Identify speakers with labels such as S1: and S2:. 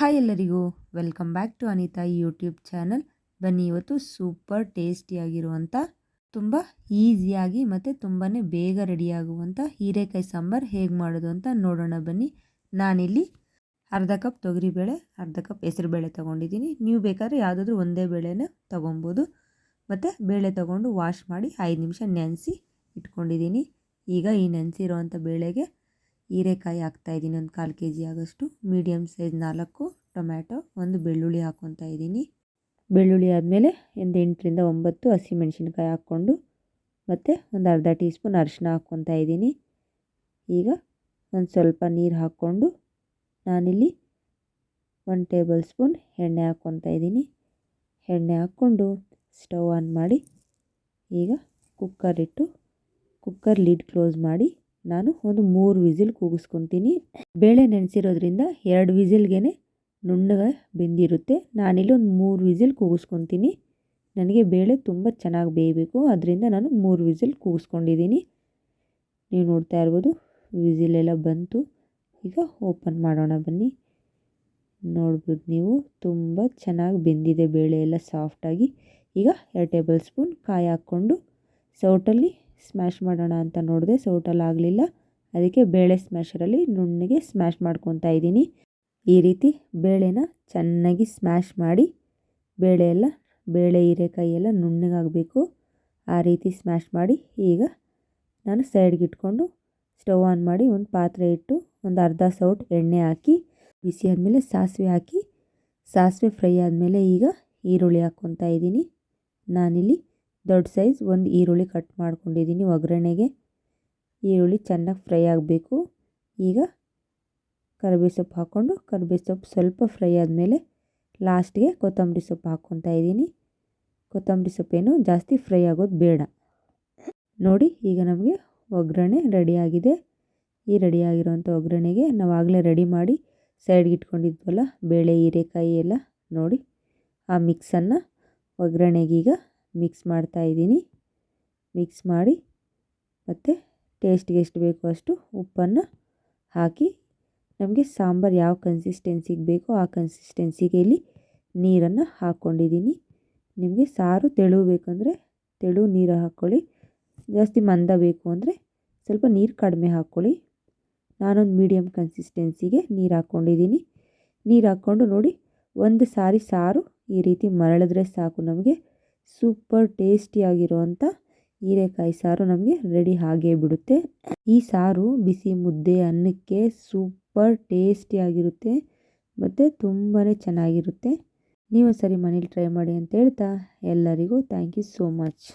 S1: Hi ಎಲ್ಲರಿಗೂ, welcome back to Anita YouTube channel. ಬನ್ನಿ ಇವತ್ತು ಸೂಪರ್ ಟೇಸ್ಟಿಯಾಗಿರುವಂಥ ತುಂಬ ಈಸಿಯಾಗಿ ಮತ್ತು ತುಂಬಾ ಬೇಗ ರೆಡಿಯಾಗುವಂಥ ಹೀರೆಕಾಯಿ ಸಾಂಬಾರು ಹೇಗೆ ಮಾಡೋದು ಅಂತ ನೋಡೋಣ ಬನ್ನಿ. ನಾನಿಲ್ಲಿ ಅರ್ಧ ಕಪ್ ತೊಗರಿಬೇಳೆ, ಅರ್ಧ ಕಪ್ ಹೆಸರುಬೇಳೆ ತೊಗೊಂಡಿದ್ದೀನಿ. ನೀವು ಬೇಕಾದ್ರೆ ಯಾವುದಾದ್ರೂ ಒಂದೇ ಬೇಳೆನ ತೊಗೊಬೋದು. ಮತ್ತು ಬೇಳೆ ತೊಗೊಂಡು ವಾಶ್ ಮಾಡಿ ಐದು ನಿಮಿಷ ನೆನೆಸಿ ಇಟ್ಕೊಂಡಿದ್ದೀನಿ. ಈಗ ಈ ನೆನೆಸಿರೋವಂಥ ಬೇಳೆಗೆ ಹೀರೆಕಾಯಿ ಹಾಕ್ತಾಯಿದ್ದೀನಿ ಒಂದು ಕಾಲು ಕೆ ಜಿ ಆಗೋಷ್ಟು. ಮೀಡಿಯಮ್ ಸೈಜ್ ನಾಲ್ಕು ಟೊಮ್ಯಾಟೊ, ಒಂದು ಬೆಳ್ಳುಳ್ಳಿ ಹಾಕ್ಕೊತಾ ಇದ್ದೀನಿ. ಬೆಳ್ಳುಳ್ಳಿ ಆದಮೇಲೆ ಒಂದು ಎಂಟರಿಂದ ಒಂಬತ್ತು ಹಸಿಮೆಣಸಿನ್ಕಾಯಿ ಹಾಕ್ಕೊಂಡು ಮತ್ತು ಒಂದು ಅರ್ಧ ಟೀ ಸ್ಪೂನ್ ಅರಿಶಿನ ಹಾಕ್ಕೊತಾ ಇದ್ದೀನಿ. ಈಗ ಒಂದು ಸ್ವಲ್ಪ ನೀರು ಹಾಕ್ಕೊಂಡು ನಾನಿಲ್ಲಿ ಒಂದು ಟೇಬಲ್ ಸ್ಪೂನ್ ಎಣ್ಣೆ ಹಾಕ್ಕೊತಾ ಇದ್ದೀನಿ. ಎಣ್ಣೆ ಹಾಕ್ಕೊಂಡು ಸ್ಟವ್ ಆನ್ ಮಾಡಿ ಈಗ ಕುಕ್ಕರ್ ಇಟ್ಟು ಕುಕ್ಕರ್ ಲಿಡ್ ಕ್ಲೋಸ್ ಮಾಡಿ ನಾನು ಒಂದು ಮೂರು ವಿಸಿಲ್ ಕೂಗಿಸ್ಕೊತೀನಿ. ಬೇಳೆ ನೆನೆಸಿರೋದ್ರಿಂದ ಎರಡು ವಿಸಿಲ್ಗೆ ನುಣ್ಣಗೆ ಬೆಂದಿರುತ್ತೆ. ನಾನಿಲ್ಲಿ ಒಂದು ಮೂರು ವಿಸಿಲ್ ಕೂಗಿಸ್ಕೊತೀನಿ. ನನಗೆ ಬೇಳೆ ತುಂಬ ಚೆನ್ನಾಗಿ ಬೇಯಬೇಕು. ಅದರಿಂದ ನಾನು ಮೂರು ವಿಸಿಲ್ ಕೂಗಿಸ್ಕೊಂಡಿದ್ದೀನಿ. ನೀವು ನೋಡ್ತಾ ಇರ್ಬೋದು, ವಿಸಿಲೆಲ್ಲ ಬಂತು. ಈಗ ಓಪನ್ ಮಾಡೋಣ ಬನ್ನಿ. ನೋಡ್ಬೋದು ನೀವು ತುಂಬ ಚೆನ್ನಾಗಿ ಬೆಂದಿದೆ, ಬೇಳೆ ಎಲ್ಲ ಸಾಫ್ಟಾಗಿ. ಈಗ ಎರಡು ಟೇಬಲ್ ಸ್ಪೂನ್ ಕಾಯಿ ಹಾಕ್ಕೊಂಡು ಸೌಟಲ್ಲಿ ಸ್ಮ್ಯಾಶ್ ಮಾಡೋಣ ಅಂತ ನೋಡಿದೆ ಸೌಟಲ್ಲಿ ಆಗಲಿಲ್ಲ. ಅದಕ್ಕೆ ಬೇಳೆ ಸ್ಮ್ಯಾಶರಲ್ಲಿ ನುಣ್ಣಗೆ ಸ್ಮ್ಯಾಶ್ ಮಾಡ್ಕೊತಾ ಇದ್ದೀನಿ. ಈ ರೀತಿ ಬೇಳೆನ ಚೆನ್ನಾಗಿ ಸ್ಮ್ಯಾಶ್ ಮಾಡಿ, ಬೇಳೆ ಎಲ್ಲ, ಬೇಳೆ, ಹೀರೆಕಾಯಿ ಎಲ್ಲ ನುಣ್ಣಗಾಗಬೇಕು ಆ ರೀತಿ ಸ್ಮ್ಯಾಶ್ ಮಾಡಿ, ಈಗ ನಾನು ಸೈಡ್ಗೆ ಇಟ್ಕೊಂಡು ಸ್ಟವ್ ಆನ್ ಮಾಡಿ ಒಂದು ಪಾತ್ರೆ ಇಟ್ಟು ಒಂದು ಅರ್ಧ ಸೌಟ್ ಎಣ್ಣೆ ಹಾಕಿ, ಬಿಸಿ ಆದಮೇಲೆ ಸಾಸಿವೆ ಹಾಕಿ, ಸಾಸಿವೆ ಫ್ರೈ ಆದಮೇಲೆ ಈಗ ಈರುಳ್ಳಿ ಹಾಕ್ಕೊತಾ ಇದ್ದೀನಿ. ನಾನಿಲ್ಲಿ ದೊಡ್ಡ ಸೈಜ್ ಒಂದು ಈರುಳ್ಳಿ ಕಟ್ ಮಾಡ್ಕೊಂಡಿದ್ದೀನಿ. ಒಗ್ಗರಣೆಗೆ ಈರುಳ್ಳಿ ಚೆನ್ನಾಗಿ ಫ್ರೈ ಆಗಬೇಕು. ಈಗ ಕರಿಬೇವು ಸೊಪ್ಪು ಹಾಕ್ಕೊಂಡು ಕರಿಬೇವು ಸೊಪ್ಪು ಸ್ವಲ್ಪ ಫ್ರೈ ಆದಮೇಲೆ ಲಾಸ್ಟ್ಗೆ ಕೊತ್ತಂಬರಿ ಸೊಪ್ಪು ಹಾಕ್ಕೊತಾ ಇದ್ದೀನಿ. ಕೊತ್ತಂಬರಿ ಸೊಪ್ಪೇನು ಜಾಸ್ತಿ ಫ್ರೈ ಆಗೋದು ಬೇಡ. ನೋಡಿ, ಈಗ ನಮಗೆ ಒಗ್ಗರಣೆ ರೆಡಿಯಾಗಿದೆ ಈ ರೆಡಿಯಾಗಿರುವಂಥ ಒಗ್ಗರಣೆಗೆ ನಾವು ಆಗಲೇ ರೆಡಿ ಮಾಡಿ ಸೈಡ್ಗೆ ಇಟ್ಕೊಂಡಿದ್ವಲ್ಲ, ಬೇಳೆ, ಹೀರೆಕಾಯಿ ಎಲ್ಲ ನೋಡಿ, ಆ ಮಿಕ್ಸನ್ನು ಒಗ್ಗರಣೆಗೀಗ ಮಿಕ್ಸ್ ಮಾಡ್ತಾ ಇದ್ದೀನಿ. ಮಿಕ್ಸ್ ಮಾಡಿ ಮತ್ತು ಟೇಸ್ಟ್ಗೆ ಎಷ್ಟು ಬೇಕೋ ಅಷ್ಟು ಉಪ್ಪನ್ನು ಹಾಕಿ, ನಮಗೆ ಸಾಂಬಾರು ಯಾವ ಕನ್ಸಿಸ್ಟೆನ್ಸಿಗೆ ಬೇಕೋ ಆ ಕನ್ಸಿಸ್ಟೆನ್ಸಿಗೆ ಇಲ್ಲಿ ನೀರನ್ನು ಹಾಕ್ಕೊಂಡಿದ್ದೀನಿ ನಿಮಗೆ ಸಾರು ತೆಳು ಬೇಕಂದರೆ ತೆಳು ನೀರು ಹಾಕ್ಕೊಳ್ಳಿ ಜಾಸ್ತಿ ಮಂದ ಬೇಕು ಅಂದರೆ ಸ್ವಲ್ಪ ನೀರು ಕಡಿಮೆ ಹಾಕ್ಕೊಳ್ಳಿ ನಾನೊಂದು ಮೀಡಿಯಮ್ ಕನ್ಸಿಸ್ಟೆನ್ಸಿಗೆ ನೀರು ಹಾಕ್ಕೊಂಡಿದ್ದೀನಿ ನೀರು ಹಾಕ್ಕೊಂಡು ನೋಡಿ, ಒಂದು ಸಾರಿ ಸಾರು ಈ ರೀತಿ ಮರಳಿದ್ರೆ ಸಾಕು ನಮಗೆ. ಸೂಪರ್ ಟೇಸ್ಟಿಯಾಗಿರುವಂಥ ಹೀರೆಕಾಯಿ ಸಾರು ನಮಗೆ ರೆಡಿ ಆಗೇ ಬಿಡುತ್ತೆ. ಈ ಸಾರು ಬಿಸಿ ಮುದ್ದೆ ಅನ್ನಕ್ಕೆ ಸೂಪರ್ ಟೇಸ್ಟಿಯಾಗಿರುತ್ತೆ ಮತ್ತು ತುಂಬಾ ಚೆನ್ನಾಗಿರುತ್ತೆ. ನೀವು ಸರಿ ಮನೇಲಿ ಟ್ರೈ ಮಾಡಿ ಅಂತ ಹೇಳ್ತಾ ಎಲ್ಲರಿಗೂ ಥ್ಯಾಂಕ್ ಯು ಸೋ ಮಚ್